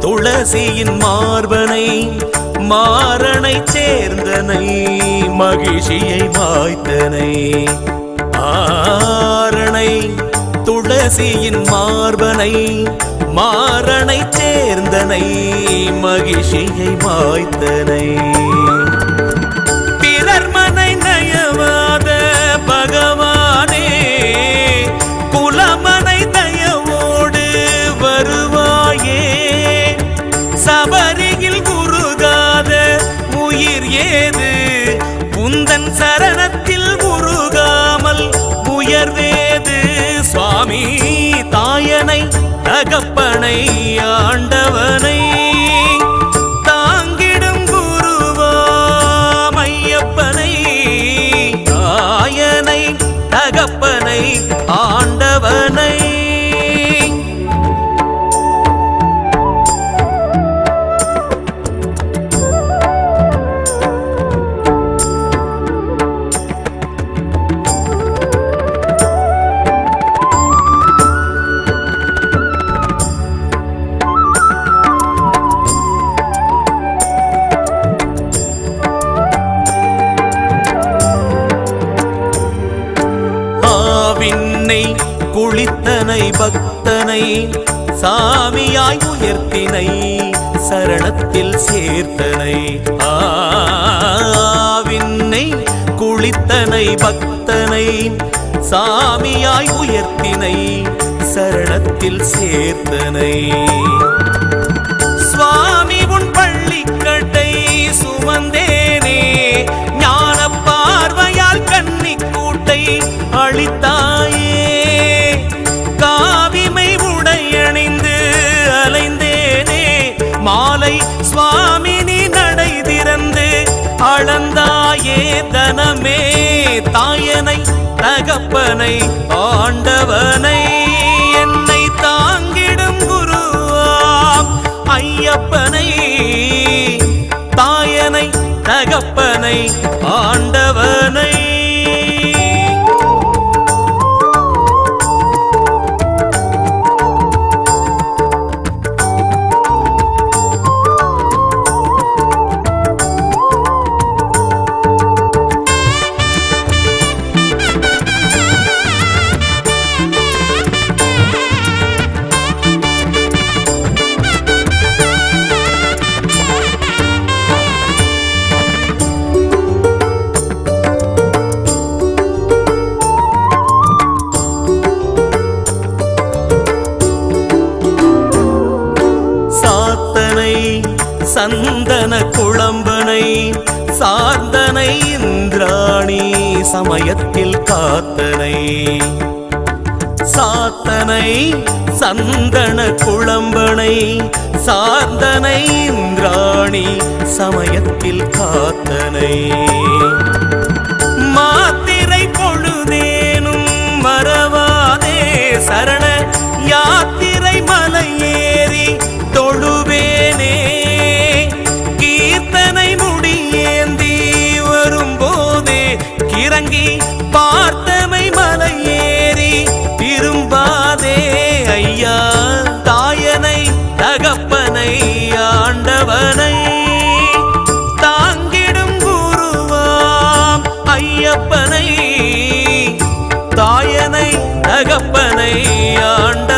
துளசியின் மார்பனை மாறனை சேர்ந்தனை மகிழ்ச்சியை வாய்த்தனை. ஆரணை துளசியின் மார்பனை மாறனை சேர்ந்தனை மகிழ்ச்சியை வாய்த்தனை. உயர்வேது சுவாமி தாயனை தகப்பனை ஆண்டவனை. குளித்தனை பக்தனை சாமியாய் உயர்த்தினை சரணத்தில் சேர்த்தனை. ஆவின்னை குளித்தனை பக்தனை சாமியாய் உயர்த்தினை சரணத்தில் சேர்த்தனை. அளந்தாயே தாயனை தகப்பனை ஆண்டவனை என்னை தாங்கிடும் குருவாம் ஐயப்பனை தாயனை தகப்பனை ஆண்டவனை சந்தன குழம்பனை சார்ந்தனை இந்திராணி சமயத்தில் காத்தனை. சாத்தனை சந்தன குழம்பனை சார்ந்தனை இந்திராணி சமயத்தில் காத்தனை. மாத்திரை பொழுதேனும் மறவாதே சரண யாத்திரை மலையே தகப்பனை ஆண்டவனை